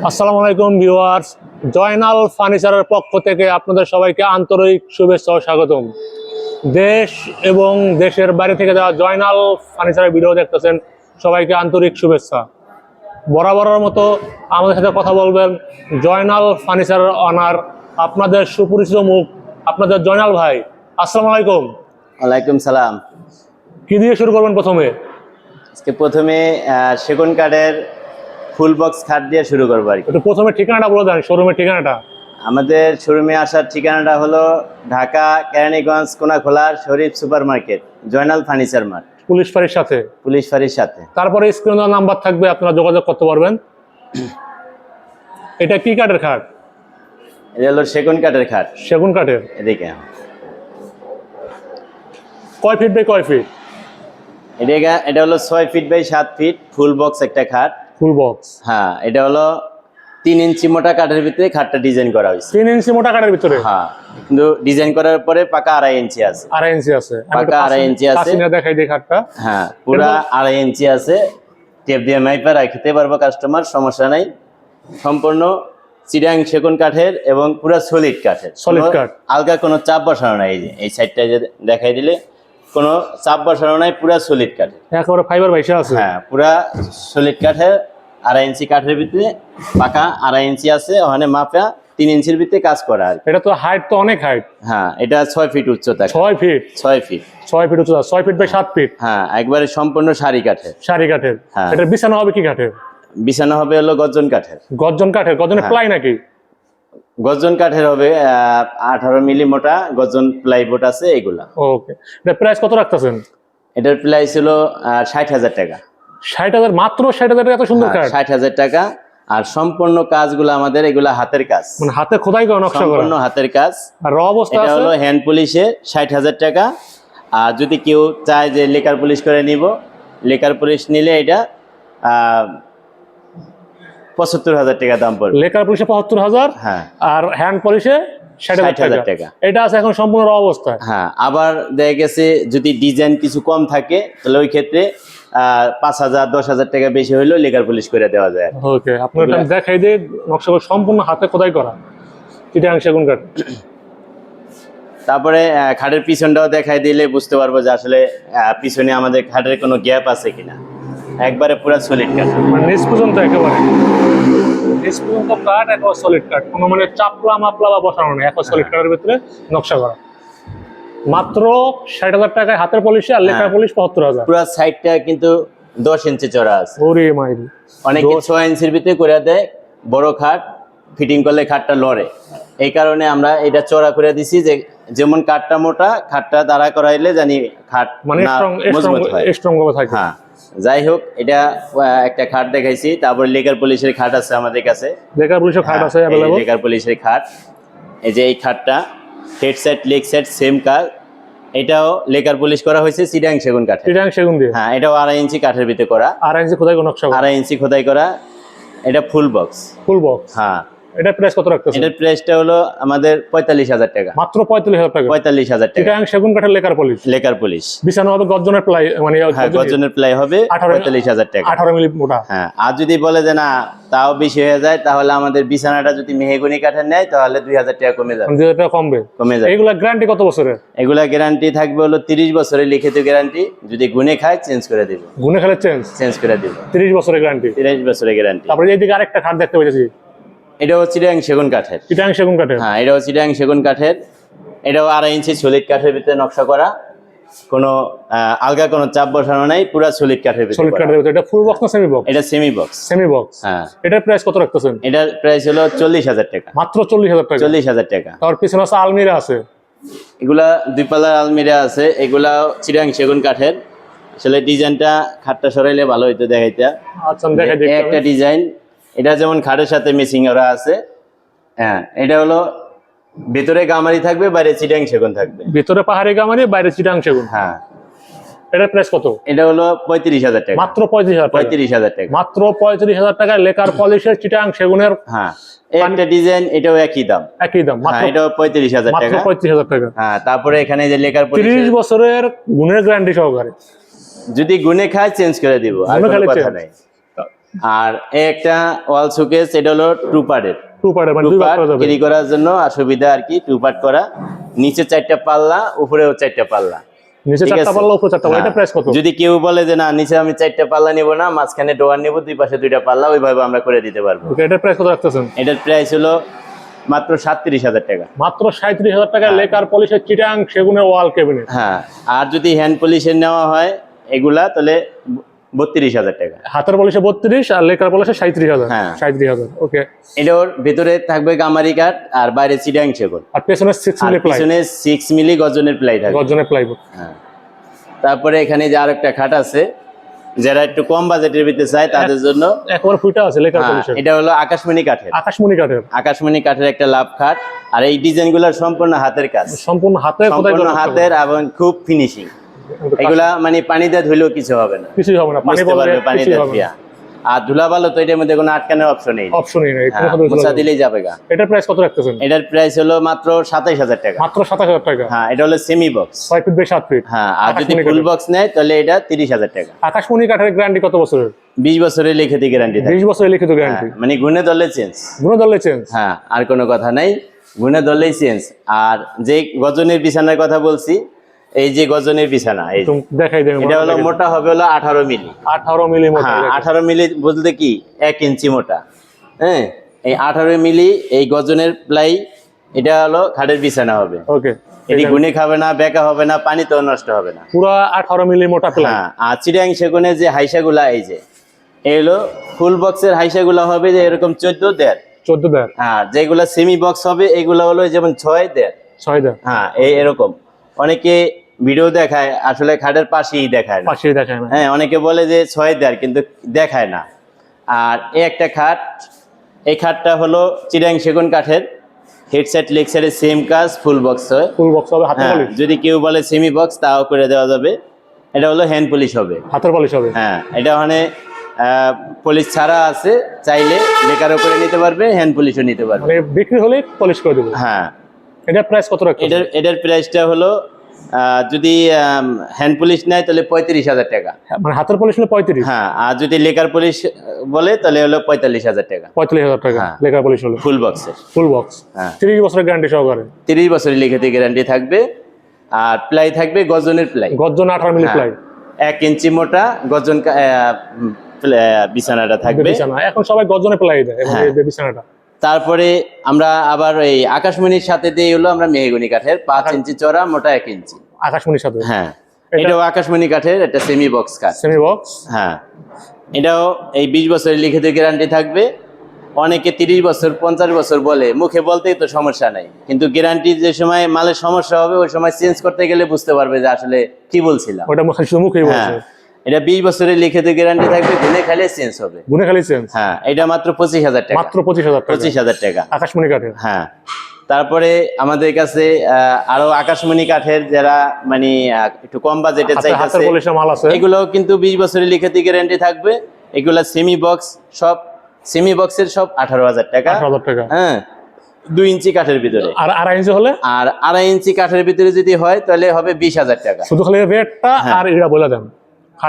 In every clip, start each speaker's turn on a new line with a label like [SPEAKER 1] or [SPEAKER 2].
[SPEAKER 1] আসসালামু আলাইকুম ভিউয়ার্স জয়নাল ফার্নিচারের পক্ষ থেকে আপনাদের সবাইকে আন্তরিক শুভেচ্ছা ও স্বাগতম। দেশ এবং দেশের বাইরে থেকে যাওয়া জয়নাল ফার্নিচারের ভিডিও দেখতেছেন সবাইকে আন্তরিক শুভেচ্ছা। বরাবরের মতো আমাদের সাথে কথা বলবেন জয়নাল ফার্নিচারের অনার আপনাদের সুপরিচিত মুখ আপনাদের জয়নাল ভাই। আসসালামু আলাইকুম।
[SPEAKER 2] ওয়ালাইকুম সালাম।
[SPEAKER 1] কি দিয়ে শুরু করবেন প্রথমে?
[SPEAKER 2] প্রথমে সেগুন কাঠের ফুল বক্স খাট দিয়ে শুরু করব আর কি।
[SPEAKER 1] প্রথমে ঠিকানাটা বলে দেন শোরুমের ঠিকানাটা।
[SPEAKER 2] আমাদের শোরুমে আসার ঠিকানাটা হলো Dhaka Keraniganj Konakhola Sharif super market Joynal furniture mart.
[SPEAKER 1] Police ফাঁড়ির সাথে?
[SPEAKER 2] পুলিশ ফাঁড়ির সাথে।
[SPEAKER 1] তারপরে স্ক্রিনে নাম্বার থাকবে আপনারা যোগাযোগ করতে পারবেন। এটা কি কাঠের খাট?
[SPEAKER 2] এটা হলো সেগুন কাঠের খাট।
[SPEAKER 1] সেগুন কাঠের?
[SPEAKER 2] এদিকে
[SPEAKER 1] কয় ফিট বাই কয় ফিট
[SPEAKER 2] এটা এটা হলো ছয় ফিট বাই সাত ফিট ফুল বক্স একটা খাট।
[SPEAKER 1] ফুল বক্স
[SPEAKER 2] হ্যাঁ এটা হলো তিন ইঞ্চি মোটা কাঠের ভিতরে খাটটা ডিজাইন করা হয়েছে।
[SPEAKER 1] তিন ইঞ্চি মোটা কাঠের ভিতরে?
[SPEAKER 2] হ্যাঁ কিন্তু ডিজাইন করার পরে পাকা আড়াই ইঞ্চি আছে।
[SPEAKER 1] আড়াই ইঞ্চি আছে।
[SPEAKER 2] পাকা আড়াই ইঞ্চি আছে।
[SPEAKER 1] দেখাই দিই খাটটা।
[SPEAKER 2] হ্যাঁ পুরা আড়াই ইঞ্চি আছে। টেপ দিয়ে মাইপা রাখতে পারব কাস্টমার সমস্যা নাই। সম্পূর্ণ চিরাং সেগুন কাঠের এবং পুরা সলিড কাঠের। কোনো
[SPEAKER 1] কাঠ।
[SPEAKER 2] আলগা কোনো চাপ বসানো নাই। এই সাইডটা যে দেখাই দিলে কোনো চাপ বসানো নাই পুরা সলিড কাঠের।
[SPEAKER 1] একেবারে ফাইবার ভাইসা আছে।
[SPEAKER 2] হ্যাঁ পুরা সলিড কাঠের আড়াই ইঞ্চি কাঠের ভিতরে পাকা আড়াই ইঞ্চি আছে ওখানে মাপা তিন ইঞ্চির ভিতরে কাজ করা আর
[SPEAKER 1] এটা তো হাইট তো অনেক হাইট
[SPEAKER 2] হ্যাঁ এটা ছয় ফিট উচ্চতা।
[SPEAKER 1] ছয় ফিট?
[SPEAKER 2] ছয় ফিট।
[SPEAKER 1] ছয় ফিট উচ্চতা ছয় ফিট বাই সাত ফিট?
[SPEAKER 2] হ্যাঁ একবারে সম্পূর্ণ সারি কাঠের।
[SPEAKER 1] সারি কাঠের।
[SPEAKER 2] হ্যাঁ।
[SPEAKER 1] এটা বিছানা হবে কি কাঠের?
[SPEAKER 2] বিছানা হবে হলো গর্জন কাঠের।
[SPEAKER 1] গর্জন কাঠের? গর্জনের
[SPEAKER 2] হ্যাঁ।
[SPEAKER 1] প্লাই নাকি?
[SPEAKER 2] গর্জন কাঠের হবে আঠারো মিলি মোটা গর্জন প্লাইবোর্ড আছে এগুলা।
[SPEAKER 1] ওকে এটা প্রাইস কত রাখতেছেন?
[SPEAKER 2] এটার প্রাইস হলো ষাট হাজার টাকা।
[SPEAKER 1] ষাট হাজার মাত্র ষাট হাজার টাকা এত সুন্দর কাঠ
[SPEAKER 2] ষাট হাজার টাকা। আর সম্পূর্ণ কাজগুলো আমাদের এগুলা হাতের কাজ।
[SPEAKER 1] মানে হাতে খোদাই করা নকশা করা।
[SPEAKER 2] সম্পূর্ণ হাতের কাজ।
[SPEAKER 1] আর র অবস্থা
[SPEAKER 2] এটা হলো হ্যান্ড পুলিশে ষাট হাজার টাকা। আর যদি কেউ চায় যে লেকার পুলিশ করে নিব লেকার পুলিশ নিলে এটা পঁচাত্তর হাজার টাকা দাম পড়বে।
[SPEAKER 1] লেকার পুলিশে পঁচাত্তর হাজার
[SPEAKER 2] হ্যাঁ।
[SPEAKER 1] আর হ্যান্ড পলিশে ষাট হাজার টাকা। এটা আছে এখন সম্পূর্ণ র অবস্থায়।
[SPEAKER 2] হ্যাঁ আবার দেখা গেছে যদি ডিজাইন কিছু কম থাকে তাহলে ওই ক্ষেত্রে পাঁচ হাজার দশ হাজার টাকা বেশি পুলিশ করে দেওয়া যায়
[SPEAKER 1] ওকে আপনার দেখাই দিয়ে নকশা সম্পূর্ণ হাতে খোদাই করা। কাঠ।
[SPEAKER 2] তারপরে আহ, খাটের পিছনটাও দেখাই দিলে বুঝতে পারব যে আসলে আহ, পিছনে আমাদের খাটের কোনো গ্যাপ আছে কিনা। একবারে পুরো সলিড কাঠ।
[SPEAKER 1] মানে নিচ পর্যন্ত একেবারে। নিচ পর্যন্ত কাঠ একেবারে সলিড কাঠ। কোনো মানে চাপলা মাপলা বা বসানো নেই একবার সলিড কাঠের ভিতরে নকশা করা। মাত্র ষাট হাজার টাকায় হাতের পলিশে আর লেখার
[SPEAKER 2] হ্যাঁ।
[SPEAKER 1] পলিশ পঁচাত্তর হাজার।
[SPEAKER 2] পুরো সাইডটা কিন্তু দশ ইঞ্চি চড়া আছে।
[SPEAKER 1] ওরে মাইরি।
[SPEAKER 2] অনেকে ছয় ইঞ্চির ভিতরে করে দেয় বড় খাট ফিটিং করলে খাটটা লড়ে। এই কারণে আমরা এটা চড়া করে দিছি যে যেমন কাঠটা মোটা খাটটা দাঁড়া করাইলে জানি খাট
[SPEAKER 1] মানে স্ট্রং
[SPEAKER 2] মজবুত হয়।
[SPEAKER 1] স্ট্রং ভাবে থাকে।
[SPEAKER 2] হ্যাঁ। যাই হোক এটা একটা খাট দেখাইছি। তারপর লেকার পুলিশের খাট আছে আমাদের কাছে।
[SPEAKER 1] লেখার পুলিশের খাট আছে
[SPEAKER 2] হ্যাঁ,
[SPEAKER 1] অ্যাভেলেবল
[SPEAKER 2] লেকার পুলিশের খাট। এই যে এই খাটটা। Head set leg set same কাজ এটাও লেকার পলিশ করা হয়েছে সিডাং সেগুন কাঠে
[SPEAKER 1] চিটাং সেগুন দিয়ে?
[SPEAKER 2] হ্যাঁ এটাও আড়াই ইঞ্চি কাঠের ভিতরে করা।
[SPEAKER 1] আর ইঞ্চি খোদাই কোনো নকশা
[SPEAKER 2] আড়াই ইঞ্চি খোদাই করা। এটা ফুল বক্স।
[SPEAKER 1] Full box?
[SPEAKER 2] হ্যাঁ।
[SPEAKER 1] এটা প্রাইস কত রাখতেছে
[SPEAKER 2] এটার প্রাইসটা হলো আমাদের পঁয়তাল্লিশ হাজার টাকা।
[SPEAKER 1] মাত্র পঁয়তাল্লিশ হাজার টাকা?
[SPEAKER 2] পঁয়তাল্লিশ হাজার টাকা।
[SPEAKER 1] চিটাং সেগুন কাঠের লেখার পলিশ
[SPEAKER 2] লেকার পুলিশ
[SPEAKER 1] বিছানো হবে গর্জনের প্লাই মানে
[SPEAKER 2] হ্যাঁ গর্জনের প্লাই হবে
[SPEAKER 1] আঠারো-
[SPEAKER 2] পঁয়তাল্লিশ হাজার টাকা।
[SPEAKER 1] আঠারো মিলি মোটা।
[SPEAKER 2] হ্যাঁ আর যদি বলে যে না তাও বেশি হয়ে যায় তাহলে আমাদের বিছানাটা যদি মেহেগুনি কাঠের নেয় তাহলে দুই হাজার টাকা কমে যাবে।
[SPEAKER 1] দুই হাজার টাকা কমবে?
[SPEAKER 2] কমে যাবে।
[SPEAKER 1] এইগুলা গ্যারান্টি কত বছরের?
[SPEAKER 2] এগুলা গ্যারান্টি থাকবে হলো তিরিশ বছরের লিখিত গ্যারান্টি যদি গুনে খায় চেঞ্জ করে দিব।
[SPEAKER 1] গুনে খেলে চেঞ্জ
[SPEAKER 2] চেঞ্জ করে দিব।
[SPEAKER 1] তিরিশ বছরের গ্যারান্টি
[SPEAKER 2] তিরিশ বছরের গ্যারান্টি
[SPEAKER 1] তারপরে এইদিকে আরেকটা খাট দেখতে পেয়েছি
[SPEAKER 2] এটা হচ্ছে চিরাং সেগুন কাঠের।
[SPEAKER 1] চিটাং সেগুন কাঠের।
[SPEAKER 2] হ্যাঁ এটা হচ্ছে চিরাং সেগুন কাঠের। এটাও আড়াই ইঞ্চি সলিড কাঠের ভিতরে নকশা করা। কোনো আলগা কোনো চাপ বসানো নাই পুরা সলিড কাঠের ভিতরে
[SPEAKER 1] সলিড কাঠের ভিতরে। এটা ফুল বক্স না সেমি বক্স
[SPEAKER 2] এটা সেমি বক্স
[SPEAKER 1] সেমি বক্স
[SPEAKER 2] হ্যাঁ।
[SPEAKER 1] এটার প্রাইস কত রাখতেছেন?
[SPEAKER 2] এটার প্রাইস হলো চল্লিশ হাজার টাকা।
[SPEAKER 1] মাত্র চল্লিশ হাজার টাকা?
[SPEAKER 2] চল্লিশ হাজার টাকা।
[SPEAKER 1] তার পিছনে আছে আলমিরা আছে।
[SPEAKER 2] এগুলা দুই পাল্লার আলমিরা আছে। এগুলা চিরাং সেগুন কাঠের। আসলে ডিজাইনটা খাটটা সরাইলে ভালো হইতো দেখাইতে।
[SPEAKER 1] আচ্ছা দেখাই
[SPEAKER 2] একটা। ডিজাইন এটা যেমন খাটের সাথে মিসিং ওরা আছে হ্যাঁ এটা হলো ভেতরে গামারি থাকবে বাইরে চিটাং সেগুন থাকবে।
[SPEAKER 1] ভিতরে পাহাড়ে গামারি বাইরে চিটাং সেগুন।
[SPEAKER 2] হ্যাঁ।
[SPEAKER 1] এটার প্রাইস কত?
[SPEAKER 2] এটা হলো পঁয়ত্রিশ হাজার টাকা।
[SPEAKER 1] মাত্র পঁয়ত্রিশ হাজার টাকা।
[SPEAKER 2] পঁয়ত্রিশ হাজার টাকা।
[SPEAKER 1] মাত্র পঁয়ত্রিশ হাজার টাকায় লেকার পলিশের চিটাং সেগুনের
[SPEAKER 2] হ্যাঁ একটা ডিজাইন এটাও একই দাম।
[SPEAKER 1] একই দাম মাত্র
[SPEAKER 2] হ্যাঁ এটাও পঁয়ত্রিশ হাজার টাকা।
[SPEAKER 1] পঁয়ত্রিশ হাজার টাকা।
[SPEAKER 2] হ্যাঁ তারপরে এখানে যে লেখার
[SPEAKER 1] তিরিশ বছরের গুণের গ্যারান্টি সহকারে।
[SPEAKER 2] যদি গুনে খায় চেঞ্জ করে দিব আর কোনো কথা নাই। আর একটা ওয়াল শোকেস এটা হলো টু পার্টের
[SPEAKER 1] টু পার্টের মানে দুই ভাগ
[SPEAKER 2] পার্ট
[SPEAKER 1] করা যাবে।
[SPEAKER 2] ক্যারি করার জন্য আর সুবিধা আর কি টু পার্ট করা। নিচে চারটা পাল্লা উপরেও চারটা পাল্লা।
[SPEAKER 1] নিচে চারটা পাল্লা উপরে চারটা পাল্লা এটা
[SPEAKER 2] হ্যাঁ।
[SPEAKER 1] প্রাইস কত?
[SPEAKER 2] যদি কেউ বলে যে না নিচে আমি চারটা পাল্লা নিব না মাঝখানে ডোয়ার নিব দুই পাশে দুইটা পাল্লা ওইভাবে আমরা করে দিতে পারব।
[SPEAKER 1] ওকে এটা প্রাইস কত রাখতেছেন?
[SPEAKER 2] এটার প্রাইস হলো মাত্র সাতত্রিশ হাজার টাকা।
[SPEAKER 1] মাত্র সাঁত্রিশ হাজার টাকা
[SPEAKER 2] হ্যাঁ।
[SPEAKER 1] লেকার পলিশের চিটাং সেগুনের ওয়াল কেবিনেট
[SPEAKER 2] হ্যাঁ আর যদি হ্যান্ড পলিশের নেওয়া হয় এগুলা তাহলে বত্রিশ হাজার টাকা।
[SPEAKER 1] হাতের পলিশে বত্রিশ আর লেকার পলিশে সাঁত্রিশ হাজার।
[SPEAKER 2] হ্যাঁ।
[SPEAKER 1] সাঁত্রিশ হাজার ওকে।
[SPEAKER 2] এটার ভিতরে থাকবে গামারি কাঠ আর বাইরে চিডাং সেগুন।
[SPEAKER 1] আর পেছনে সিক্স মিলি প্লাই
[SPEAKER 2] পিছনে সিক্স মিলি গজনের প্লাই থাকবে।
[SPEAKER 1] গর্জনের প্লাইবোর্ড
[SPEAKER 2] হ্যাঁ। তারপরে এখানে যে আরেকটা খাট আছে যারা একটু কম বাজেটের ভিতরে চায় তাদের জন্য
[SPEAKER 1] একবার ফুটা আছে লেকার
[SPEAKER 2] হ্যাঁ, এটা হলো আকাশমণি কাঠের।
[SPEAKER 1] আকাশমণি কাঠের।
[SPEAKER 2] আকাশমণি কাঠের একটা লাভ খাট। আর এই ডিজাইনগুলোর সম্পূর্ণ হাতের কাজ।
[SPEAKER 1] সম্পূর্ণ হাতের
[SPEAKER 2] সম্পূর্ণ হাতের এবং খুব ফিনিশিং এগুলা মানে পানি দিয়ে ধুলেও কিছু হবে না।
[SPEAKER 1] কিছুই হবে না পানি বললে
[SPEAKER 2] ধুইয়া। আর ধুলা ভালো তো এটার মধ্যে কোনো আটকানোর অপশন নেই।
[SPEAKER 1] অপশনই নেই
[SPEAKER 2] হ্যাঁ, মোছা দিলেই যাবে গা।
[SPEAKER 1] এটা প্রাইস কত রাখতেছেন?
[SPEAKER 2] এটার প্রাইস হলো মাত্র সাতাইশ হাজার টাকা।
[SPEAKER 1] মাত্র সাতাশ হাজার টাকা?
[SPEAKER 2] হ্যাঁ এটা হলো semi box
[SPEAKER 1] feet by feet
[SPEAKER 2] হ্যাঁ আর যদি ফুল। বক্স নেয় তাহলে এটা তিরিশ হাজার টাকা।
[SPEAKER 1] আকাশমণি কাঠের গ্যারান্টি কত বছরের?
[SPEAKER 2] বিশ বছরের লিখিত গ্যারান্টি থাকে।
[SPEAKER 1] বছরের লিখিত গ্যারান্টি
[SPEAKER 2] মানে গুণে ধরলে চেঞ্জ
[SPEAKER 1] গুণ দলে চেঞ্জ
[SPEAKER 2] হ্যাঁ আর কোনো কথা নাই। গুণে দলেই চেঞ্জ আর যে গজনের বিছানার কথা বলছি এই যে গজনের বিছানা এই
[SPEAKER 1] দেখাই দেবেন
[SPEAKER 2] এটা হলো মোটা হবে হলো আঠারো মিলি।
[SPEAKER 1] আঠারো মিলি মোটা
[SPEAKER 2] হ্যাঁ আঠারো মিলি বলতে কি? এক ইঞ্চি মোটা। হ্যাঁ এই আঠারো মিলি এই গজনের প্লাই এটা হলো খাটের বিছানা হবে।
[SPEAKER 1] ওকে
[SPEAKER 2] এটি গুনে খাবে না বেকা হবে না পানিতেও নষ্ট হবে না।
[SPEAKER 1] পুরো আঠারো মিলি মোটা প্লাই।
[SPEAKER 2] হ্যাঁ আর চিরাং সেগুনের যে হাইসাগুলা এই যে এই হলো ফুল বক্সের হাইসাগুলা হবে যে এরকম চোদ্দ দেড়
[SPEAKER 1] চোদ্দ দেড়
[SPEAKER 2] হ্যাঁ যেগুলা সেমি বক্স হবে এগুলা হলো যেমন ছয় দেড়
[SPEAKER 1] ছয় দেড়
[SPEAKER 2] হ্যাঁ এই এরকম। অনেকে ভিডিও দেখায় আসলে খাটের পাশেই দেখায় না। হ্যাঁ অনেকে বলে যে ছয় দেড় কিন্তু দেখায় না। আর এই একটা খাট এই খাটটা হলো চিরাং সেগুন কাঠের। হেডসেট লেগসেটের সেম কাজ ফুল বক্স হয়।
[SPEAKER 1] ফুল বক্স হবে
[SPEAKER 2] হ্যাঁ
[SPEAKER 1] পলিশ
[SPEAKER 2] যদি কেউ বলে সেমি বক্স তাও করে দেওয়া যাবে। এটা হলো হ্যান্ড পলিশ হবে।
[SPEAKER 1] হাতের পলিশ হবে?
[SPEAKER 2] হ্যাঁ এটা মানে পলিশ ছাড়া আছে। চাইলে লেকারও করে নিতে পারবে হ্যান্ড পলিশও নিতে পারবে।
[SPEAKER 1] মানে বিক্রি হলে পলিশ করে দেবো।
[SPEAKER 2] হ্যাঁ।
[SPEAKER 1] এটার প্রাইস কত রাখতে
[SPEAKER 2] এটার এটার প্রাইসটা হলো যদি হ্যান্ড পলিশ নেয় তাহলে পঁয়ত্রিশ হাজার টাকা।
[SPEAKER 1] মানে হাতের পলিশ হলে পঁয়ত্রিশ?
[SPEAKER 2] হ্যাঁ আর যদি লেকার পলিশ বলে তাহলে হলো পঁয়তাল্লিশ হাজার টাকা।
[SPEAKER 1] পঁয়তাল্লিশ হাজার টাকা
[SPEAKER 2] হ্যাঁ।
[SPEAKER 1] লেকার পলিশ হলে।
[SPEAKER 2] ফুল বক্সের
[SPEAKER 1] ফুল বক্স
[SPEAKER 2] হ্যাঁ।
[SPEAKER 1] তিরিশ বছরের গ্যারান্টি সহকারে।
[SPEAKER 2] তিরিশ বছরের লিখিত গ্যারান্টি থাকবে। আর প্লাই থাকবে গজনের প্লাই
[SPEAKER 1] গর্জন আঠারো মিলি
[SPEAKER 2] হ্যাঁ,
[SPEAKER 1] প্লাই
[SPEAKER 2] এক ইঞ্চি মোটা গজন বিছানাটা থাকবে।
[SPEAKER 1] বিছানা। এখন সবাই গর্জনে প্লাই দেয়
[SPEAKER 2] হ্যাঁ।
[SPEAKER 1] বিছানাটা।
[SPEAKER 2] তারপরে আমরা আবার এই আকাশমণির সাথে দিয়ে হলো আমরা মেহগুনি কাঠের পাঁচ ইঞ্চি চড়া মোটা এক ইঞ্চি।
[SPEAKER 1] আকাশমণির সাথে?
[SPEAKER 2] হ্যাঁ। এটাও আকাশমণি কাঠের একটা সেমি বক্স কাঠ।
[SPEAKER 1] সেমি বক্স
[SPEAKER 2] হ্যাঁ। এটাও এই বিশ বছরের লিখিত গ্যারান্টি থাকবে। অনেকে তিরিশ বছর পঞ্চাশ বছর বলে মুখে বলতেই তো সমস্যা নাই। কিন্তু গ্যারান্টি যে সময় মালের সমস্যা হবে ওই সময় চেঞ্জ করতে গেলে বুঝতে পারবে যে আসলে কি বলছিলাম।
[SPEAKER 1] ওটা মুখে
[SPEAKER 2] হ্যাঁ। এটা বিশ বছরের লিখিত গ্যারান্টি থাকবে গুনে খাইলে চেঞ্জ হবে।
[SPEAKER 1] গুনে খালি চেঞ্জ
[SPEAKER 2] হ্যাঁ এটা মাত্র পঁচিশ হাজার টাকা।
[SPEAKER 1] মাত্র পঁচিশ হাজার টাকা।
[SPEAKER 2] পঁচিশ হাজার টাকা।
[SPEAKER 1] আকাশমণি কাঠের?
[SPEAKER 2] হ্যাঁ। তারপরে আমাদের কাছে আরও আকাশমণি কাঠের যারা মানে একটু কম বাজেটে চাইতেছে এগুলোও কিন্তু বিশ বছরের লিখিত গ্যারান্টি থাকবে। এগুলা সেমি বক্স সব সেমি বক্সের সব আঠারো হাজার টাকা।
[SPEAKER 1] আঠারো হাজার টাকা।
[SPEAKER 2] হ্যাঁ দুই ইঞ্চি কাঠের ভিতরে।
[SPEAKER 1] আর আড়াই ইঞ্চি হলে?
[SPEAKER 2] আর আড়াই ইঞ্চি কাঠের ভিতরে যদি হয় তাহলে হবে বিশ হাজার টাকা।
[SPEAKER 1] শুধু খালি রেটটা
[SPEAKER 2] হ্যাঁ।
[SPEAKER 1] আর এটা বলে দেন।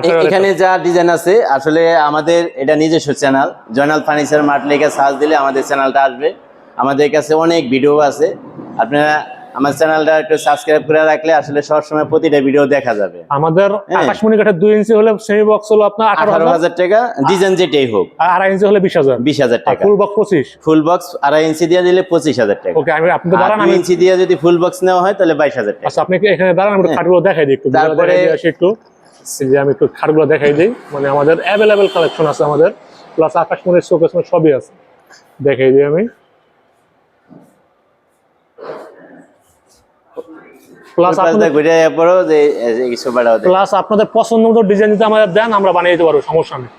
[SPEAKER 2] এখানে যা ডিজাইন আছে আসলে আমাদের এটা নিজস্ব চ্যানেল জয়নাল ফার্নিচার মার্ট লেগে সার্চ দিলে আমাদের চ্যানেলটা আসবে। আমাদের কাছে অনেক ভিডিও আছে। আপনারা আমার চ্যানেলটা একটু সাবস্ক্রাইব করে রাখলে আসলে সবসময় প্রতিটা ভিডিও দেখা যাবে।
[SPEAKER 1] আমাদের
[SPEAKER 2] হ্যাঁ।
[SPEAKER 1] আকাশমণি কাঠের দুই ইঞ্চি হলে সেমি বক্স হলো আপনার আঠারো হাজার।
[SPEAKER 2] টাকা। ডিজাইন যেটাই হোক।
[SPEAKER 1] আর আড়াই ইঞ্চি হলে বিশ হাজার।
[SPEAKER 2] বিশ হাজার টাকা।
[SPEAKER 1] ফুল বক্স পঁচিশ।
[SPEAKER 2] ফুল বক্স আড়াই ইঞ্চি দিয়ে দিলে পঁচিশ হাজার টাকা।
[SPEAKER 1] ওকে আমি আপনি দাঁড়ান আমি
[SPEAKER 2] ইঞ্চি দিয়ে যদি ফুল বক্স নেওয়া হয় তাহলে বাইশ হাজার টাকা।
[SPEAKER 1] আচ্ছা আপনি এখানে দাঁড়ান আমি
[SPEAKER 2] হ্যাঁ।
[SPEAKER 1] খাটগুলো দেখাই দিই একটু।
[SPEAKER 2] তারপরে-
[SPEAKER 1] একটু। যে আমি একটু খাটগুলো দেখাই দিই। মানে আমাদের অ্যাভেলেবেল কালেকশন আছে আমাদের। প্লাস আকাশমণির শোকেস সবই আছে। দেখাই দিই আমি। প্লাস আপনাদের পছন্দ মতো ডিজাইন যদি আমাদের দেন আমরা বানিয়ে দিতে পারব সমস্যা নেই।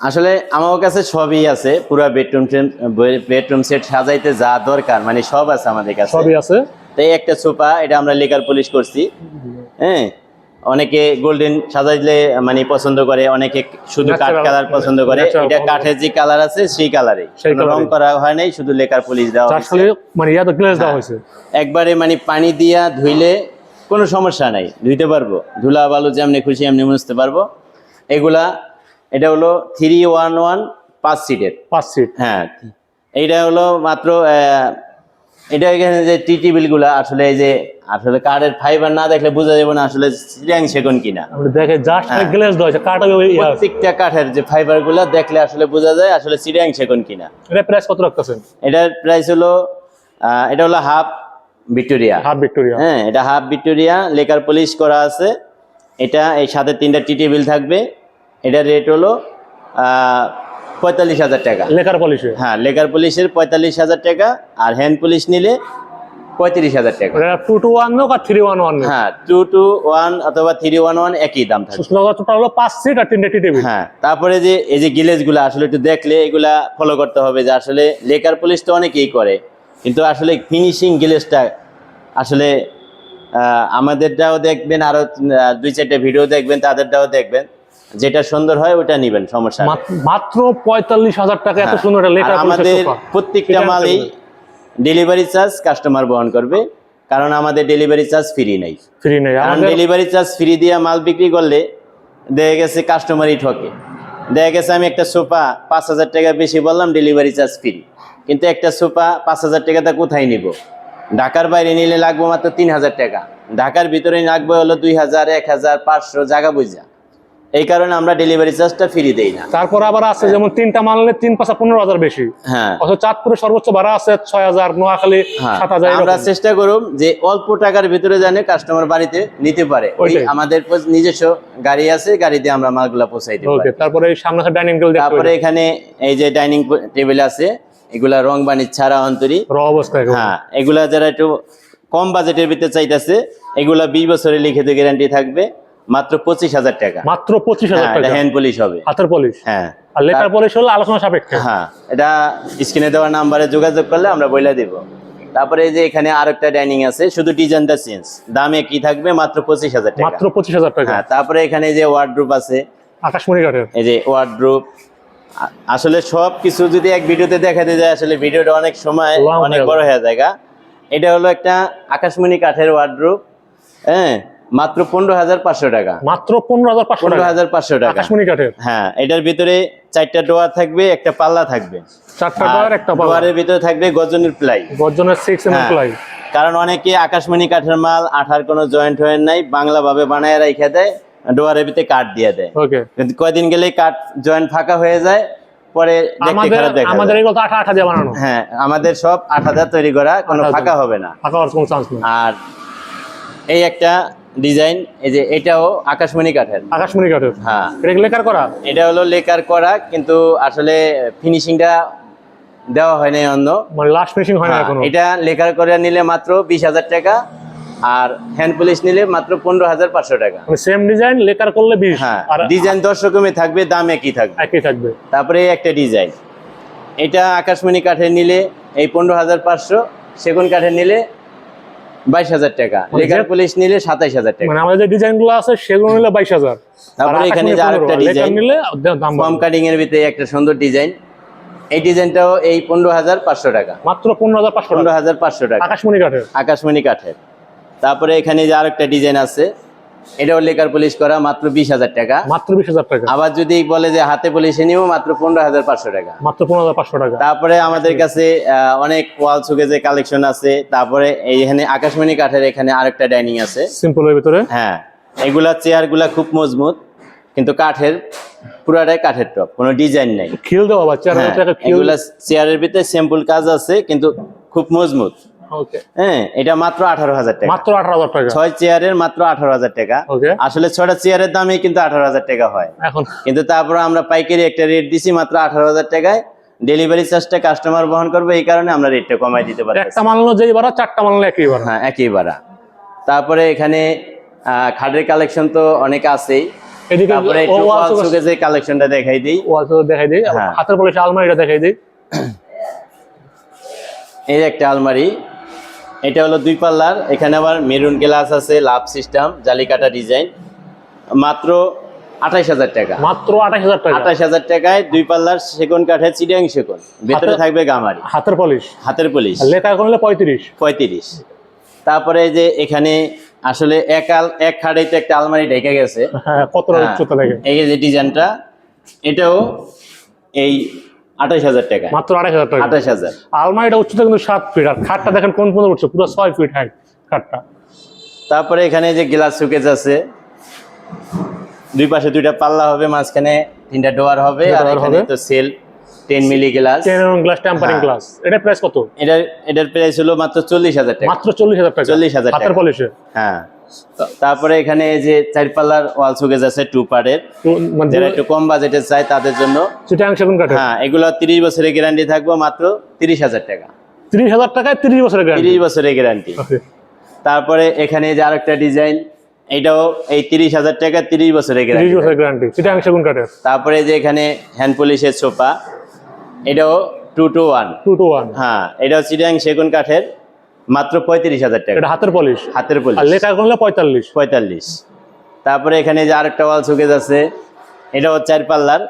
[SPEAKER 2] আসলে আমার কাছে সবই আছে পুরো বেডরুম বেডরুম সেট সাজাইতে যা দরকার মানে সব আছে আমাদের কাছে।
[SPEAKER 1] সবই আছে।
[SPEAKER 2] তো এই একটা সোফা এটা আমরা লেকার পলিশ করছি। হ্যাঁ অনেকে গোল্ডেন সাজাইলে মানে পছন্দ করে অনেকে শুধু কাঠ কালার পছন্দ করে। এটা কাঠের যে কালার আছে সেই কালারে রং করা হয় নাই শুধু লেকার পলিশ দেওয়া
[SPEAKER 1] মানে গ্লেজ দেওয়া
[SPEAKER 2] হ্যাঁ।
[SPEAKER 1] হয়েছে।
[SPEAKER 2] একবারে মানে পানি দিয়া ধুইলে কোনো সমস্যা নাই। ধুইতে পারব। ধুলা বালু যেমনি খুশি এমনি মুছতে পারব। এগুলা এটা হলো থ্রি ওয়ান ওয়ান পাঁচ সিটের
[SPEAKER 1] পাঁচ সিট
[SPEAKER 2] হ্যাঁ এইটা হলো মাত্র এটা এখানে যে টি টেবিলগুলা আসলে এই যে আসলে কাঠের ফাইবার না দেখলে বোঝা যাবে না আসলে সিরিয়াং সেগুন কিনা।
[SPEAKER 1] দেখে জাস্ট
[SPEAKER 2] হ্যাঁ।
[SPEAKER 1] গ্লেজ দেওয়া আছে কাটা
[SPEAKER 2] প্রত্যেকটা কাঠের যে ফাইবারগুলা দেখলে আসলে বোঝা যায় আসলে সিরিয়াং সেগুন কিনা।
[SPEAKER 1] এটা প্রাইস কত রাখতেছেন?
[SPEAKER 2] এটার প্রাইস হলো এটা হলো হাফ ভিক্টোরিয়া
[SPEAKER 1] হাফ ভিক্টোরিয়া
[SPEAKER 2] হ্যাঁ এটা হাফ ভিক্টোরিয়া লেকার পলিশ করা আছে। এটা এই সাথে তিনটা টি টেবিল থাকবে। এটার রেট হলো পঁয়তাল্লিশ হাজার টাকা।
[SPEAKER 1] লেকার পলিশে
[SPEAKER 2] হ্যাঁ লেকার পলিশের পঁয়তাল্লিশ হাজার টাকা আর হ্যান্ড পলিশ নিলে পঁয়ত্রিশ হাজার টাকা।
[SPEAKER 1] টু টু ওয়ান হোক আর থ্রি ওয়ান ওয়ান
[SPEAKER 2] হ্যাঁ টু টু ওয়ান অথবা থ্রি ওয়ান ওয়ান একই দাম
[SPEAKER 1] থাকে হলো পাঁচ সিট আর তিনটে টি টেবিল।
[SPEAKER 2] হ্যাঁ তারপরে যে এই যে গিলেজগুলা আসলে একটু দেখলে এগুলা ফলো করতে হবে যে আসলে লেকার পলিশ তো অনেকেই করে কিন্তু আসলে ফিনিশিং গিলেজটা আসলে আমাদেরটাও দেখবেন আরও আহ, দুই চারটে ভিডিও দেখবেন তাদেরটাও দেখবেন। যেটা সুন্দর হয় ওটা নিবেন সমস্যা
[SPEAKER 1] মাত্র পঁয়তাল্লিশ হাজার টাকা এত
[SPEAKER 2] হ্যাঁ,
[SPEAKER 1] সুন্দর
[SPEAKER 2] আমাদের প্রত্যেকটা মালই ডেলিভারি চার্জ কাস্টমার বহন করবে কারণ আমাদের ডেলিভারি চার্জ ফ্রি নেই।
[SPEAKER 1] ফ্রি নেই।
[SPEAKER 2] কারণ ডেলিভারি চার্জ ফ্রি দিয়ে মাল বিক্রি করলে দেখা গেছে কাস্টমারই ঠকে। দেখা গেছে আমি একটা সোফা পাঁচ হাজার টাকা বেশি বললাম ডেলিভারি চার্জ ফ্রি। কিন্তু একটা সোফা পাঁচ হাজার টাকাটা কোথায় নিব? ঢাকার বাইরে নিলে লাগবে মাত্র তিন হাজার টাকা। ঢাকার ভিতরে লাগবে হলো দুই হাজার এক হাজার পাঁচশো জায়গা বুঝা। এই কারণে আমরা ডেলিভারি চার্জটা ফ্রি দেই না।
[SPEAKER 1] তারপর আবার আছে যেমন তিনটা মানলে তিন পাঁচা পনেরো হাজার বেশি।
[SPEAKER 2] হ্যাঁ।
[SPEAKER 1] অথচ চাঁদপুরে সর্বোচ্চ ভাড়া আছে ছয় হাজার নোয়াখালী
[SPEAKER 2] হ্যাঁ,
[SPEAKER 1] সাত হাজার
[SPEAKER 2] আমরা চেষ্টা করুন যে অল্প টাকার ভিতরে জানে কাস্টমার বাড়িতে নিতে পারে। আমাদের নিজস্ব গাড়ি আছে গাড়িতে আমরা মালগুলা পৌঁছাই দিই
[SPEAKER 1] তারপরে এই সামনে ডাইনিং টেবিল
[SPEAKER 2] তারপরে এখানে এই যে ডাইনিং টেবিল আছে এগুলা রং বানিজ ছাড়া অন্তরি।
[SPEAKER 1] র অবস্থায়
[SPEAKER 2] হ্যাঁ এগুলা যারা একটু কম বাজেটের ভিতরে চাইতেছে এগুলা বিশ বছরের লিখিত গ্যারান্টি থাকবে। মাত্র পঁচিশ হাজার টাকা।
[SPEAKER 1] মাত্র পঁচিশ হাজার
[SPEAKER 2] হ্যাঁ
[SPEAKER 1] টাকা।
[SPEAKER 2] হ্যান্ড পলিশ হবে।
[SPEAKER 1] হাতের পলিশ
[SPEAKER 2] হ্যাঁ।
[SPEAKER 1] আর লেটার পলিশ হলো আলোচনা সাপেক্ষে।
[SPEAKER 2] হ্যাঁ এটা স্ক্রিনে দেওয়া নাম্বারে যোগাযোগ করলে আমরা বইলা দেব। তারপরে যে এখানে আরেকটা ডাইনিং আছে শুধু ডিজাইনটা চেঞ্জ দামে কি থাকবে? মাত্র পঁচিশ হাজার টাকা।
[SPEAKER 1] মাত্র পঁচিশ হাজার টাকা।
[SPEAKER 2] হ্যাঁ তারপরে এখানে যে ওয়ার্ড্রুপ আছে।
[SPEAKER 1] আকাশমণি কাঠের
[SPEAKER 2] এই যে ওয়ার্ড্রুপ আসলে সব কিছু যদি এক ভিডিওতে দেখাতে যায় আসলে ভিডিওটা অনেক সময় অনেক বড় হয়ে যায় এটা হলো একটা আকাশমণি কাঠের ওয়ার্ড্রুপ হ্যাঁ মাত্র পনেরো হাজার পাঁচশো টাকা।
[SPEAKER 1] মাত্র পনেরো হাজার পাঁচশো
[SPEAKER 2] পনেরো
[SPEAKER 1] টাকা
[SPEAKER 2] হাজার পাঁচশো টাকা।
[SPEAKER 1] কাঠের।
[SPEAKER 2] হ্যাঁ এটার ভিতরে চারটা ডোয়ার থাকবে একটা পাল্লা থাকবে।
[SPEAKER 1] চারটা ডয়ার একটা
[SPEAKER 2] ডোয়ারের ভিতরে থাকবে গজনের প্লাই।
[SPEAKER 1] সিক্স এম
[SPEAKER 2] হ্যাঁ।
[SPEAKER 1] প্লাই।
[SPEAKER 2] কারণ অনেকে আকাশমণি কাঠের মাল আঠার কোনো জয়েন্ট হয়ে নাই বাংলা ভাবে বানায় রেখে দেয় ডোয়ারের ভিতরে কাঠ দিয়ে দেয়। কিন্তু কয়দিন গেলেই কাঠ জয়েন্ট ফাঁকা হয়ে যায় পরে দেখতে
[SPEAKER 1] আমাদের
[SPEAKER 2] খারাপ দেখা
[SPEAKER 1] আমাদের এগুলো আঠা আঠা দিয়ে বানানো।
[SPEAKER 2] হ্যাঁ আমাদের সব আঠাদা তৈরি করা কোনো ফাঁকা হবে না।
[SPEAKER 1] ফাঁকা হওয়ার কোনো চান্স নেই।
[SPEAKER 2] আর এই একটা ডিজাইন এই যে এটাও আকাশমণি কাঠের।
[SPEAKER 1] আকাশমণি কাঠের।
[SPEAKER 2] হ্যাঁ।
[SPEAKER 1] এটা লেকার করা?
[SPEAKER 2] এটা হলো লেকার করা কিন্তু আসলে ফিনিশিংটা দেওয়া হয় নাই অন্য।
[SPEAKER 1] মানে লাস্ট ফিনিশিং হয় না
[SPEAKER 2] হ্যাঁ,
[SPEAKER 1] এখনও?
[SPEAKER 2] এটা লেকার করে নিলে মাত্র বিশ হাজার টাকা আর হ্যান্ড পুলিশ নিলে মাত্র পনেরো হাজার পাঁচশো টাকা।
[SPEAKER 1] মানে সেম ডিজাইন লেকার করলে বিশ
[SPEAKER 2] হ্যাঁ
[SPEAKER 1] আর
[SPEAKER 2] ডিজাইন দশ রকমের থাকবে দাম একই থাকবে।
[SPEAKER 1] একই থাকবে।
[SPEAKER 2] তারপরে একটা ডিজাইন এটা আকাশমণি কাঠের নিলে এই পনেরো হাজার পাঁচশো সেগুন কাঠের নিলে বাইশ হাজার টাকা।
[SPEAKER 1] মানে
[SPEAKER 2] লেখার নিলে সাতাইশ হাজার টাকা।
[SPEAKER 1] মানে আমাদের ডিজাইনগুলো আছে সেগুলো নিলে বাইশ হাজার।
[SPEAKER 2] তারপরে এখানে যে আরেকটা ডিজাইন
[SPEAKER 1] নিলে দাম
[SPEAKER 2] কাটিং এর ভিতরে একটা সুন্দর ডিজাইন এই ডিজাইনটাও এই পনেরো হাজার পাঁচশো টাকা।
[SPEAKER 1] মাত্র পনেরো হাজার পাঁচশো
[SPEAKER 2] পনেরো হাজার পাঁচশো টাকা।
[SPEAKER 1] আকাশমণি কাঠের।
[SPEAKER 2] আকাশমণি কাঠের। তারপরে এখানে যে আরেকটা ডিজাইন আছে এটাও লেকার পুলিশ করা মাত্র বিশ হাজার টাকা।
[SPEAKER 1] মাত্র বিশ হাজার টাকা।
[SPEAKER 2] আবার যদি বলে যে হাতে পুলিশে নিব মাত্র পনেরো হাজার পাঁচশো টাকা।
[SPEAKER 1] মাত্র পনেরো হাজার পাঁচশো টাকা।
[SPEAKER 2] তারপরে আমাদের কাছে অনেক ওয়াল সুকেজের কালেকশন আছে। তারপরে এইখানে আকাশমণি কাঠের এখানে আরেকটা ডাইনিং আছে।
[SPEAKER 1] সিম্পলের ভিতরে।
[SPEAKER 2] হ্যাঁ এগুলা চেয়ারগুলা খুব মজবুত কিন্তু কাঠের পুরাটাই কাঠের টপ কোনো ডিজাইন নাই।
[SPEAKER 1] খিল দেওয়া বা চেয়ার
[SPEAKER 2] হ্যাঁ, চেয়ারের ভিতরে সিম্পল কাজ আছে কিন্তু খুব মজবুত। হ্যাঁ এটা মাত্র আঠারো হাজার টাকা।
[SPEAKER 1] মাত্র আঠারো হাজার টাকা।
[SPEAKER 2] ছয় চেয়ারের মাত্র আঠারো হাজার টাকা। আসলে ছয়টা চেয়ারের দামই কিন্তু আঠারো হাজার টাকা হয়।
[SPEAKER 1] এখন?
[SPEAKER 2] কিন্তু তারপর আমরা পাইকারি একটা রেট দিছি মাত্র আঠারো হাজার টাকায়। ডেলিভারি চার্জটা কাস্টমার বহন করবে এই কারণে আমরা রেটটা কমাই দিতে পারি
[SPEAKER 1] একটা মানলো যেই ভাড়া চারটা মানলো একই ভাড়া।
[SPEAKER 2] হ্যাঁ একই ভাড়া। তারপরে এখানে খাটের কালেকশন তো অনেক আছেই। তারপরে যে কালেকশনটা দেখাই দিই।
[SPEAKER 1] showcase দেখাই দিই।
[SPEAKER 2] হ্যাঁ।
[SPEAKER 1] হাতের পলিশ আলমারিটা দেখাই দিই।
[SPEAKER 2] এই একটা আলমারি। এটা হলো দুই পাল্লার। এখানে আবার মেরুন গ্লাস আছে লাভ সিস্টেম জালিকাটা ডিজাইন। মাত্র আঠাইশ হাজার টাকা।
[SPEAKER 1] মাত্র আঠাশ হাজার টাকা।
[SPEAKER 2] আঠাশ হাজার টাকায় দুই পাল্লার সেগুন কাঠের চিডিয়াং সেগুন। ভেতরে থাকবে গামারি।
[SPEAKER 1] হাতের পলিশ।
[SPEAKER 2] হাতের পুলিশ।
[SPEAKER 1] লেখা করলে পঁয়ত্রিশ।
[SPEAKER 2] পঁয়ত্রিশ। তারপরে যে এখানে আসলে এক আল এক খাড়েই তো একটা আলমারি ঢেকে গেছে।
[SPEAKER 1] কত
[SPEAKER 2] হ্যাঁ,
[SPEAKER 1] উচ্চতা দেখে
[SPEAKER 2] এই যে ডিজাইনটা এটাও এই আঠাশ হাজার টাকা।
[SPEAKER 1] মাত্র আড়াই হাজার টাকা।
[SPEAKER 2] আঠাশ হাজার।
[SPEAKER 1] আলমারিটা উচ্চতা কিন্তু সাত ফিট আর খাটটা দেখেন কোন পর্যন্ত উঠছে পুরো ছয় ফিট হ্যাঁ খাটটা।
[SPEAKER 2] তারপরে এখানে যে গ্লাস সুকেজ আছে দুই পাশে দুইটা পাল্লা হবে মাঝখানে তিনটা ডোয়ার হবে আর এখানে তো sell ten milli glass
[SPEAKER 1] glass tempering. Glass এটা প্রাইস কত?
[SPEAKER 2] এটার এটার প্রাইস হলো মাত্র চল্লিশ হাজার টাকা।
[SPEAKER 1] মাত্র চল্লিশ হাজার টাকা?
[SPEAKER 2] 40,000
[SPEAKER 1] হাতের পলিশে
[SPEAKER 2] হ্যাঁ। তারপরে এখানে যে চার পাল্লার ওয়াল সুকেজ আছে টু পার্টের
[SPEAKER 1] মানে
[SPEAKER 2] যারা একটু কম বাজেটে চায় তাদের জন্য। হ্যাঁ এগুলো তিরিশ বছরের গ্যারান্টি থাকব মাত্র তিরিশ হাজার টাকা।
[SPEAKER 1] তিরিশ হাজার টাকায় তিরিশ বছরের গ্যারান্টি
[SPEAKER 2] তিরিশ বছরের গ্যারান্টি তারপরে এখানে যে আরেকটা ডিজাইন এটাও এই তিরিশ হাজার টাকা তিরিশ বছরের গ্যারান্টি তারপরে যে এখানে হ্যান্ড পলিশের সোফা এটাও two two one
[SPEAKER 1] two two one
[SPEAKER 2] হ্যাঁ এটাও চিটাং সেগুন কাঠের মাত্র পঁয়ত্রিশ হাজার টাকা।
[SPEAKER 1] এটা হাতের পলিশ
[SPEAKER 2] হাতের পলিশ
[SPEAKER 1] লেখা করলে পঁয়তাল্লিশ।
[SPEAKER 2] পঁয়তাল্লিশ। তারপরে এখানে যে আরেকটা ওয়াল শোকেজ আছে এটাও চার পাল্লার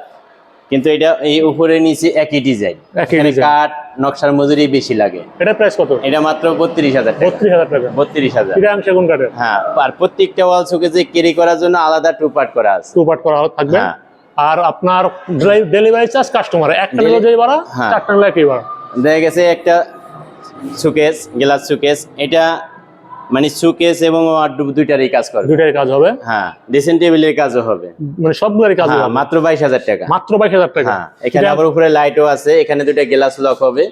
[SPEAKER 2] কিন্তু এটা এই উপরে নিচে একই ডিজাইন এখানে কাঠ নকশার মজুরি বেশি লাগে।
[SPEAKER 1] এটা প্রাইস কত?
[SPEAKER 2] এটা মাত্র বত্রিশ হাজার টাকা।
[SPEAKER 1] বত্রিশ হাজার টাকা।
[SPEAKER 2] বত্রিশ হাজার।
[SPEAKER 1] সেগুন কাঠের।
[SPEAKER 2] হ্যাঁ আর প্রত্যেকটা ওয়াল শোকেজে ক্যারি করার জন্য আলাদা টু পার্ট করা আছে।
[SPEAKER 1] টু পার্ট করা থাকবে?
[SPEAKER 2] হ্যাঁ।
[SPEAKER 1] আর আপনার ডেলিভারি চার্জ কাস্টমার একটা নিলে যেই ভাড়া
[SPEAKER 2] হ্যাঁ।
[SPEAKER 1] চারটা নিলে একই ভাড়া
[SPEAKER 2] দেখা গেছে একটা সুকেস গ্লাস সুকেস এটা মানে সুকেস এবং ওয়ার্ডরোব দুইটারই কাজ করবে।
[SPEAKER 1] দুইটাই কাজ হবে।
[SPEAKER 2] হ্যাঁ ড্রেসিং টেবিলের কাজও হবে।
[SPEAKER 1] মানে সবগুলোরই কাজ
[SPEAKER 2] হ্যাঁ
[SPEAKER 1] হবে।
[SPEAKER 2] মাত্র বাইশ হাজার টাকা।
[SPEAKER 1] মাত্র বাইশ হাজার টাকা।
[SPEAKER 2] হ্যাঁ এখানে আবার উপরে লাইটও আছে। এখানে দুইটা গ্লাস লক হবে।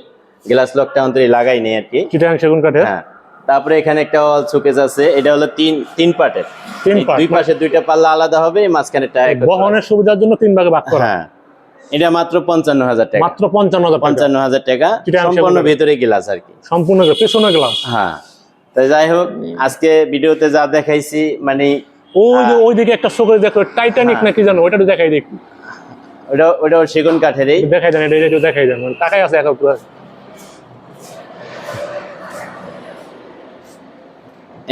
[SPEAKER 2] গ্লাস লকটা অন্তরে লাগাই নেই আর কি।
[SPEAKER 1] চিটাং সেগুন কাঠের
[SPEAKER 2] হ্যাঁ তারপরে এখানে একটা ওয়াল শোকেস আছে। এটা হলো তিন তিন পার্টের
[SPEAKER 1] তিন
[SPEAKER 2] দুই পাশে দুইটা পাল্লা আলাদা হবে মাঝখানে টায়ার
[SPEAKER 1] বহনের সুবিধার জন্য তিন ভাগে ভাগ করা।
[SPEAKER 2] হ্যাঁ। এটা মাত্র পঞ্চান্ন হাজার টাকা।
[SPEAKER 1] মাত্র পঞ্চান্ন হাজার টাকা।
[SPEAKER 2] পঞ্চান্ন হাজার টাকা। সম্পূর্ণ ভেতরে গ্লাস আর কি।
[SPEAKER 1] সম্পূর্ণ পেছনে গেলাম
[SPEAKER 2] হ্যাঁ। তো যাই হোক আজকে ভিডিওতে যা দেখাইছি মানে
[SPEAKER 1] ওই যে ওইদিকে একটা শো করে দেখো টাইটানিক
[SPEAKER 2] হ্যাঁ।
[SPEAKER 1] নাকি জানো? ওটা দেখাই দিক
[SPEAKER 2] ওটা ওটা সেগুন কাঠেরই।
[SPEAKER 1] দেখাই দেন এটা একটু দেখাই দেন। মানে টাকাই আছে এক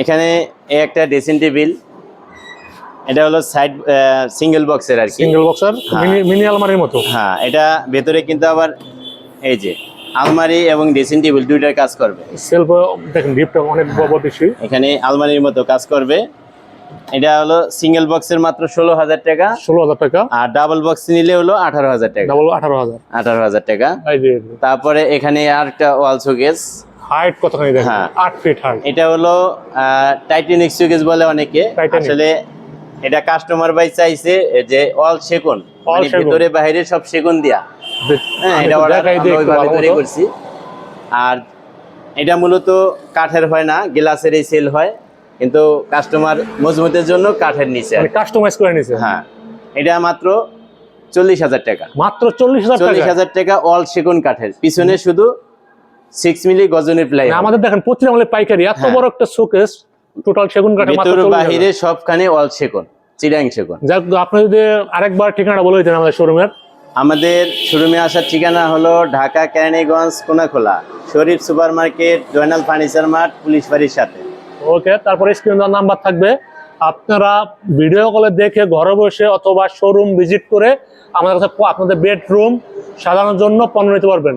[SPEAKER 2] এখানে এই একটা ড্রেসিং টেবিল। এটা হলো সাইড সিঙ্গেল বক্সের আর কি।
[SPEAKER 1] সিঙ্গেল বক্সার মিনি আলমারির মতো।
[SPEAKER 2] হ্যাঁ এটা ভেতরে কিন্তু আবার এই যে আলমারি এবং ড্রেসিং টেবিল দুইটার কাজ করবে।
[SPEAKER 1] সেলফ দেখেন ডিপটা অনেক বড় বেশি।
[SPEAKER 2] এখানে আলমারির মতো কাজ করবে। এটা হলো সিঙ্গেল বক্সের মাত্র ষোলো হাজার টাকা।
[SPEAKER 1] ষোলো হাজার টাকা।
[SPEAKER 2] আর ডাবল বক্স নিলে হলো আঠারো হাজার টাকা।
[SPEAKER 1] ডাবল আঠারো হাজার।
[SPEAKER 2] আঠারো হাজার টাকা। তারপরে এখানে আর একটা ওয়াল শোকেস
[SPEAKER 1] হাইট কতখানি দেখেন?
[SPEAKER 2] হ্যাঁ।
[SPEAKER 1] আট ফিট হাইট
[SPEAKER 2] এটা হলো টাইটানিক শোকেস বলে অনেকে। আসলে এটা কাস্টমার বাই চাইছে যে অল সেগুন। মানে ভিতরে বাইরে সব সেগুন দিয়া। হ্যাঁ এটা ওইভাবে তৈরি করছি। আর এটা মূলত কাঠের হয় না গ্লাসেরই সেল হয়। কিন্তু কাস্টমার মজবুতের জন্য কাঠের নিচে আর
[SPEAKER 1] মানে। কাস্টমাইজ করে নিছে।
[SPEAKER 2] হ্যাঁ এটা মাত্র চল্লিশ হাজার টাকা।
[SPEAKER 1] মাত্র চল্লিশ হাজার
[SPEAKER 2] চল্লিশ
[SPEAKER 1] টাকা
[SPEAKER 2] হাজার টাকা অল সেগুন কাঠের। পিছনে শুধু সিক্স মিলি গজনের প্লাই
[SPEAKER 1] আমাদের দেখেন প্রতি আমলে পাইকারি এত
[SPEAKER 2] হ্যাঁ।
[SPEAKER 1] বড় একটা শোকেস টোটাল সেগুন কাঠে মাত্র
[SPEAKER 2] ভিতর
[SPEAKER 1] 40,000
[SPEAKER 2] বাহিরে সবখানে অল সেগুন চিরাং সেগুন।
[SPEAKER 1] যাক আপনি যদি আরেকবার ঠিকানাটা বলে দিতেন আমাদের শোরুমের
[SPEAKER 2] আমাদের শোরুমে আসার ঠিকানা হলো Dhaka Keraniganj Konakhola Sharif super market Joynal furniture mart police বাড়ির সাথে।
[SPEAKER 1] ওকে তারপরে স্ক্রিন নাম্বার থাকবে। আপনারা ভিডিও কলে দেখে ঘরে বসে অথবা শোরুম ভিজিট করে আমাদের কাছে আপনাদের বেডরুম সাজানোর জন্য পণ্য নিতে পারবেন।